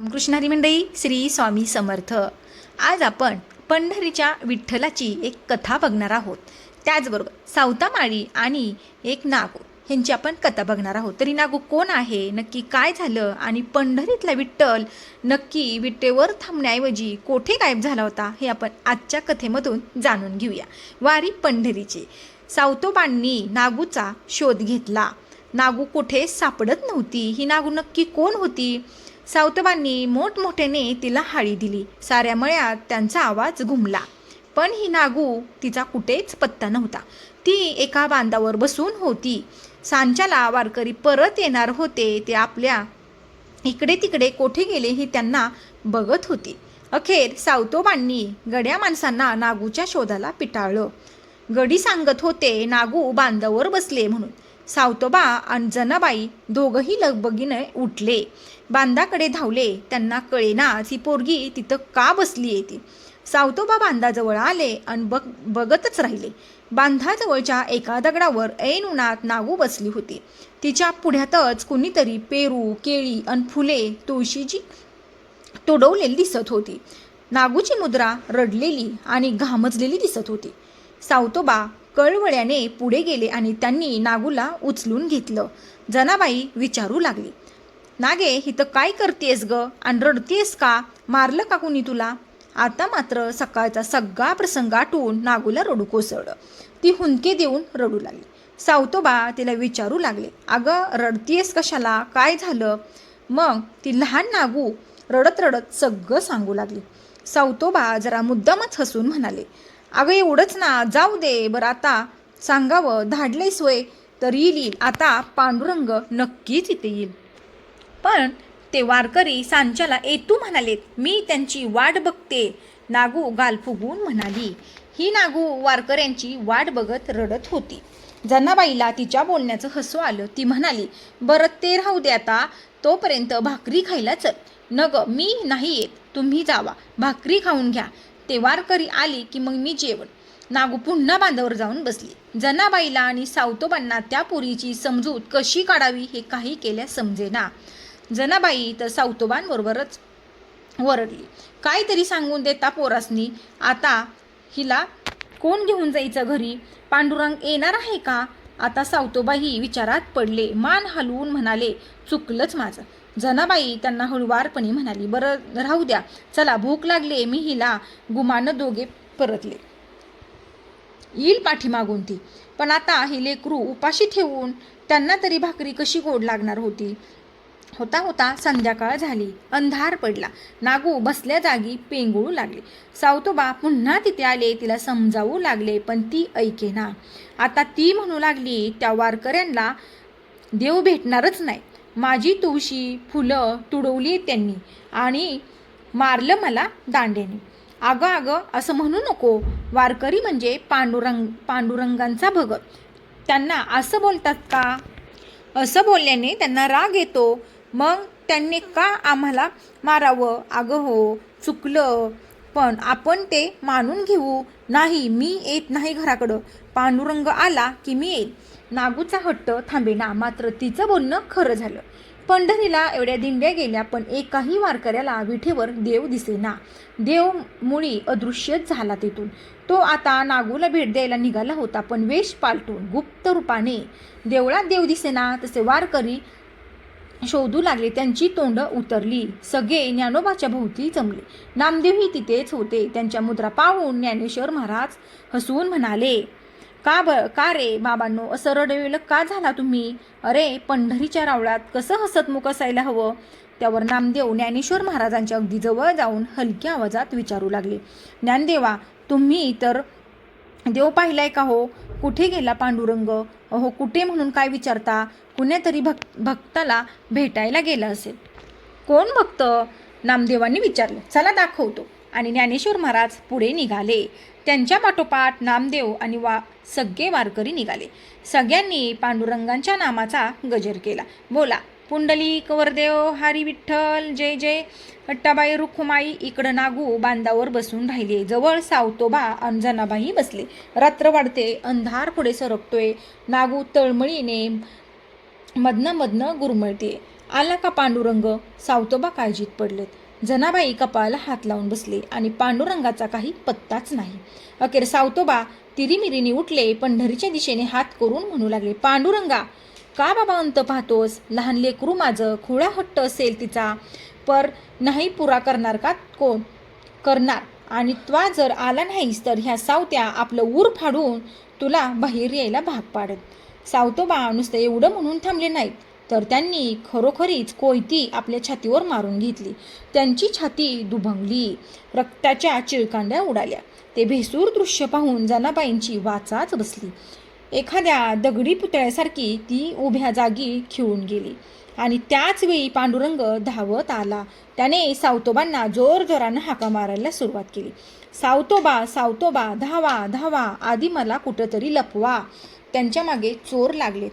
रामकृष्णारी मंडई श्री स्वामी समर्थ. आज आपण पंढरीच्या विठ्ठलाची एक कथा बघणार आहोत. त्याचबरोबर सावतामाळी आणि एक नागू ह्यांची आपण कथा बघणार आहोत. तरी नागू कोण आहे? नक्की काय झालं? आणि पंढरीतला विठ्ठल नक्की विटेवर थांबण्याऐवजी कोठे गायब झाला होता? हे आपण आजच्या कथेमधून जाणून घेऊया. वारी पंढरीची. सावतोबांनी नागूचा शोध घेतला. नागू कुठे सापडत नव्हती? ही नागू नक्की कोण होती? सावतबांनी मोठमोठ्याने तिला हाळी दिली. साऱ्या मळ्यात त्यांचा आवाज घुमला. पण ही नागू तिचा कुठेच पत्ता नव्हता. ती एका बांधावर बसून होती. सांच्याला वारकरी परत येणार होते ते आपल्या इकडे तिकडे कोठे गेले हे त्यांना बघत होती. अखेर सावतोबांनी गड्या माणसांना नागूच्या शोधाला पिटाळलं. गडी सांगत होते नागू बांधावर बसले म्हणून. सावतोबा आणि जनाबाई दोघंही लगबगीने उठले. बांधाकडे धावले. त्यांना कळेना ती पोरगी तिथं का बसली आहे ती? सावतोबा बांधाजवळ आले आणि बघ बघतच राहिले. बांधाजवळच्या एका दगडावर ऐन उन्हात नागू बसली होती. तिच्या पुढ्यातच कुणीतरी पेरू केळी आणि फुले तुळशीची तुडवलेली दिसत होती. नागूची मुद्रा रडलेली आणि घामजलेली दिसत होती. सावतोबा कळवळ्याने पुढे गेले आणि त्यांनी नागूला उचलून घेतलं. जनाबाई विचारू लागली नागे हिथं काय करतेस ग? आणि रडतेस का? मारलं का कुणी तुला? आता मात्र सकाळचा सगळा प्रसंग आठवून नागूला रडू कोसळलं. ती हुंदके देऊन रडू लागली. सावतोबा तिला विचारू लागले अगं रडतीयस कशाला? काय झालं? मग ती लहान नागू रडत रडत सगळं सांगू लागली. सावतोबा जरा मुद्दामच हसून म्हणाले अगं एवढंच ना. जाऊ दे. बरं आता सांगावं. धाडले सोय. तर येईल. आता पांडुरंग नक्कीच इथे येईल. पण ते वारकरी सांच्याला येतू म्हणालेत. मी त्यांची वाट बघते. नागू गाल फुगून म्हणाली. ही नागू वारकऱ्यांची वाट बघत रडत होती. जनाबाईला तिच्या बोलण्याचं हसू आलं. ती म्हणाली बरं ते राहू दे आता. तोपर्यंत भाकरी खायला चल. नग मी नाही येत. तुम्ही जावा. भाकरी खाऊन घ्या. ते वारकरी आली की मग मी जेवण. नागू पुन्हा बांधावर जाऊन बसली. जनाबाईला आणि सावतोबांना त्या पुरीची समजूत कशी काढावी हे काही केल्या समजेना. जनाबाई तर सावतोबांबरोबरच वरडली. काहीतरी सांगून देता पोरासनी आता हिला कोण घेऊन जायचं घरी? पांडुरंग येणार आहे का? आता सावतोबाई विचारात पडले. मान हलवून म्हणाले चुकलंच माझं. जनाबाई त्यांना हळुवारपणे म्हणाली बरं राहू द्या. चला भूक लागले मी हिला गुमानं दोघे परतले. येईल पाठीमागून ती. पण आता ही लेकरू उपाशी ठेवून त्यांना तरी भाकरी कशी गोड लागणार होती? होता होता संध्याकाळ झाली. अंधार पडला. नागू बसल्या जागी पेंगुळू लागले. सावतोबा पुन्हा तिथे आले तिला समजावू लागले पण ती ऐकेना. आता ती म्हणू लागली त्या वारकऱ्यांना देव भेटणारच नाही. माझी तुळशी फुलं तुडवली त्यांनी आणि मारलं मला दांड्याने अगं अगं असं म्हणू नको. वारकरी म्हणजे पांडुरंग पांडुरंगांचा भगत. त्यांना असं बोलतात का? असं बोलल्याने त्यांना राग येतो. मग त्यांनी का आम्हाला मारावं? अगं हो चुकलं. पण आपण ते मानून घेऊ. नाही मी येत नाही घराकडं. पांडुरंग आला की मी येईल. नागूचा हट्ट थांबेना मात्र तिचं बोलणं खरं झालं. पंढरीला एवढ्या दिंड्या गेल्या पण एकाही वारकऱ्याला विठेवर देव दिसेना. देव मुळी अदृश्यच झाला तिथून. तो आता नागूला भेट द्यायला निघाला होता पण वेश पालटून गुप्त रूपाने देवळात देव दिसेना तसे वारकरी शोधू लागले त्यांची तोंड उतरली. सगळे ज्ञानोबाच्या भोवती जमले. नामदेवही तिथेच होते. त्यांच्या मुद्रा पाहून ज्ञानेश्वर महाराज हसवून म्हणाले का ब का रे बाबांनो? असं रडवेलं का झाला तुम्ही? अरे पंढरीच्या रावळात कसं हसतमुख असायला हवं? त्यावर नामदेव ज्ञानेश्वर महाराजांच्या अगदी जवळ जाऊन हलक्या आवाजात विचारू लागले. ज्ञानदेवा तुम्ही तर देव पाहिलाय का हो? कुठे गेला पांडुरंग? अहो कुठे म्हणून काय विचारता? कुण्यातरी भक् भक्ताला भेटायला गेला असेल. कोण भक्त? नामदेवांनी विचारलं. चला दाखवतो. आणि ज्ञानेश्वर महाराज पुढे निघाले. त्यांच्या पाठोपाठ नामदेव आणि वा सगळे वारकरी निघाले. सगळ्यांनी पांडुरंगांच्या नामाचा गजर केला. बोला पुंडली कवरदेव हरी विठ्ठल जय जय हट्टाबाई रुखुमाई इकडं नागू बांधावर बसून राहिले. जवळ सावतोबा अंजनाबाई बसले. रात्र वाढते अंधार पुढे सरकतोय. नागू तळमळीने मधनं मधनं गुरमळते. आला का पांडुरंग? सावतोबा काळजीत पडलेत. जनाबाई कपाळाला हात लावून बसले आणि पांडुरंगाचा काही पत्ताच नाही. अखेर सावतोबा तिरीमिरीने उठले पंढरीच्या दिशेने हात करून म्हणू लागले पांडुरंगा का बाबा अंत पाहतोस? लहान लेकरू माझं खुळा हट्ट असेल तिचा. पर नाही पुरा करणार का कोण? करणार. आणि त्वा जर आला नाहीस तर ह्या सावत्या आपलं ऊर फाडून तुला बाहेर यायला भाग पाडत सावतोबा नुसतं एवढं म्हणून थांबले नाहीत. तर त्यांनी खरोखरीच कोयती आपल्या छातीवर मारून घेतली. त्यांची छाती दुभंगली. रक्ताच्या चिळकांड्या उडाल्या. ते भेसूर दृश्य पाहून जनाबाईंची वाचाच बसली. एखाद्या दगडी पुतळ्यासारखी ती उभ्या जागी खिळून गेली. आणि त्याच वेळी पांडुरंग धावत आला. त्याने सावतोबांना जोरजोरानं हाका मारायला सुरुवात केली. सावतोबा सावतोबा धावा धावा आधी मला कुठंतरी लपवा त्यांच्या मागे चोर लागलेत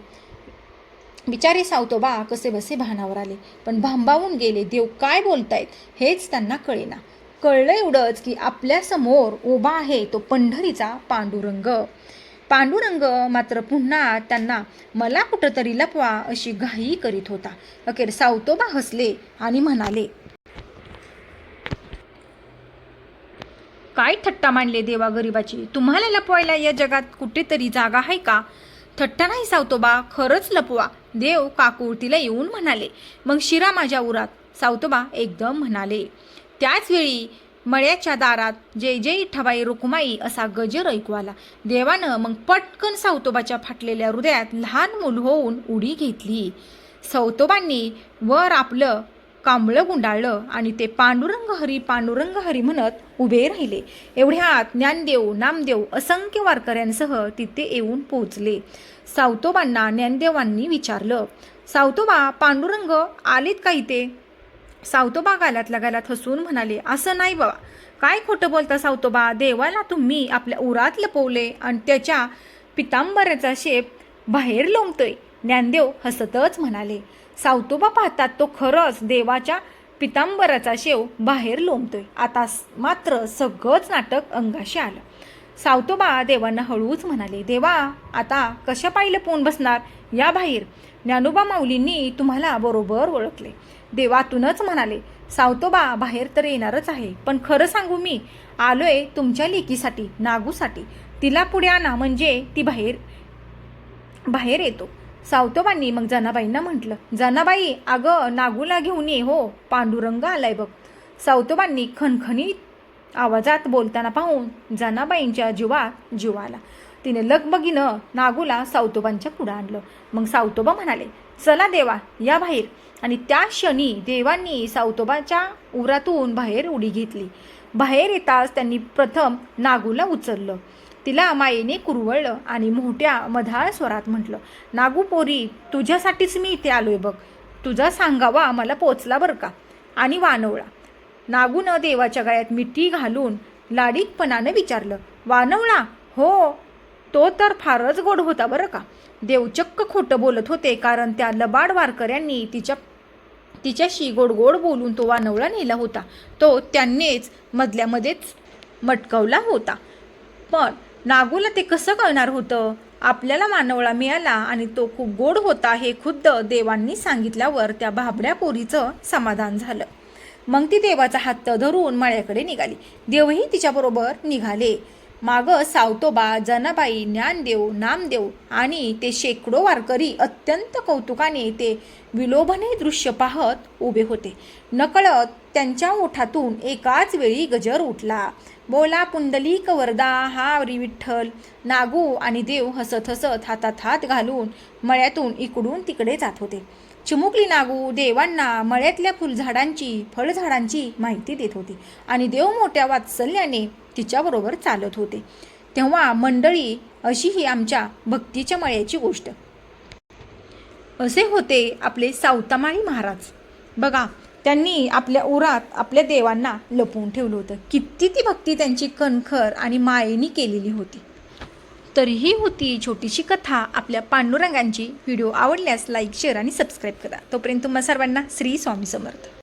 बिचारे सावतोबा कसे बसे भानावर आले. पण भांबावून गेले देव काय बोलतायत हेच त्यांना कळेना. कळलं एवढंच की आपल्यासमोर उभा आहे तो पंढरीचा पांडुरंग. पांडुरंग मात्र पुन्हा त्यांना मला कुठंतरी लपवा अशी घाई करीत होता. अखेर सावतोबा हसले आणि म्हणाले काय थट्टा मांडले देवा गरिबाची? तुम्हाला लपवायला या जगात कुठेतरी जागा आहे का? थट्टा नाही सावतोबा खरंच लपवा. देव काकुळतीला येऊन म्हणाले. मग शिरा माझ्या उरात सावतोबा एकदम म्हणाले. त्याचवेळी मळ्याच्या दारात जय जय इठ्ठाबाई रुकुमाई असा गजर ऐकू आला. देवानं मग पटकन सावतोबाच्या फाटलेल्या हृदयात लहान मूल होऊन उडी घेतली. सौतोबांनी वर आपलं कांबळं गुंडाळलं आणि ते पांडुरंग हरी पांडुरंग हरी म्हणत उभे राहिले. एवढ्यात ज्ञानदेव नामदेव असंख्य वारकऱ्यांसह तिथे येऊन पोहोचले. सावतोबांना ज्ञानदेवांनी विचारलं सावतोबा पांडुरंग आलेत का इथे? सावतोबा गालात गालात हसून म्हणाले असं नाही बाबा. काय खोटं बोलता सावतोबा? देवाला तुम्ही आपल्या उरात लपवले आणि त्याच्या पितांबऱ्याचा शेप बाहेर लोंबतोय. ज्ञानदेव हसतच म्हणाले सावतोबा पाहतात तो खरंच देवाच्या पितांबराचा शेव बाहेर लोंबतोय. आता मात्र सगळंच नाटक अंगाशी आलं. सावतोबा देवांना हळूच म्हणाले देवा आता कशा पाहिलं पोन बसणार? या बाहेर. ज्ञानोबा माऊलींनी तुम्हाला बरोबर ओळखले. देवातूनच म्हणाले सावतोबा बाहेर तर येणारच आहे पण खरं सांगू मी आलोय तुमच्या लेकीसाठी नागूसाठी. तिला पुढे आणा म्हणजे ती बाहेर बाहेर येतो. सावतोबांनी मग जनाबाईंना म्हटलं जनाबाई अगं नागूला घेऊन ये हो पांडुरंग आलाय बघ. सावतोबांनी खणखणीत आवाजात बोलताना पाहून जनाबाईंच्या जीवात जीव आला तिने लगबगीनं नागूला सावतोबांच्या पुढं आणलं. मग सावतोबा म्हणाले चला देवा या बाहेर. आणि त्या क्षणी देवांनी सावतोबाच्या उरातून बाहेर उडी घेतली. बाहेर येताच त्यांनी प्रथम नागूला उचललं. तिला मायेने कुरवळलं आणि मोठ्या मधाळ स्वरात म्हटलं नागू पोरी तुझ्यासाठीच मी इथे आलोय बघ. तुझा सांगावा मला पोचला बरं का? आणि वानवळा. नागूनं देवाच्या गळ्यात मिठी घालून लाडीकपणानं विचारलं वानवळा हो तो तर फारच गोड होता बरं का? देवचक्क खोटं बोलत होते कारण त्या लबाड वारकऱ्यांनी तिच्या तिच्याशी गोड गोड बोलून तो वानवळा नेला होता. तो त्यांनीच मधल्यामध्येच मटकवला होता. पण नागूला ते कसं कळणार होतं? आपल्याला मानवळा मिळाला आणि तो खूप गोड होता हे खुद्द देवांनी सांगितल्यावर त्या भाबड्या पोरीचं समाधान झालं. मग ती देवाचा हात धरून मळ्याकडे निघाली. देवही तिच्याबरोबर निघाले. मागं सावतोबा जनाबाई ज्ञानदेव नामदेव आणि ते शेकडो वारकरी अत्यंत कौतुकाने ते विलोभने दृश्य पाहत उभे होते. नकळत त्यांच्या ओठातून एकाच वेळी गजर उठला. बोला पुंडलिक वरदा हा विठ्ठल. नागू आणि देव हसत हसत हातात हात घालून मळ्यातून इकडून तिकडे जात होते. चिमुकली नागू देवांना मळ्यातल्या फुलझाडांची फळझाडांची माहिती देत होती आणि देव मोठ्या वात्सल्याने तिच्याबरोबर चालत होते. तेव्हा मंडळी अशी ही आमच्या भक्तीच्या मळ्याची गोष्ट. असे होते आपले सावतामाळी महाराज. बघा त्यांनी आपल्या उरात आपल्या देवांना लपवून ठेवलं होतं. किती ती भक्ती त्यांची कणखर आणि मायेनी केलेली होती. तर ही होती छोटीशी कथा. आपल्या पांडुरंगांची व्हिडिओ आवडल्यास लाईक शेअर आणि सबस्क्राईब करा. तोपर्यंत तुम्हा सर्वांना श्री स्वामी समर्थ.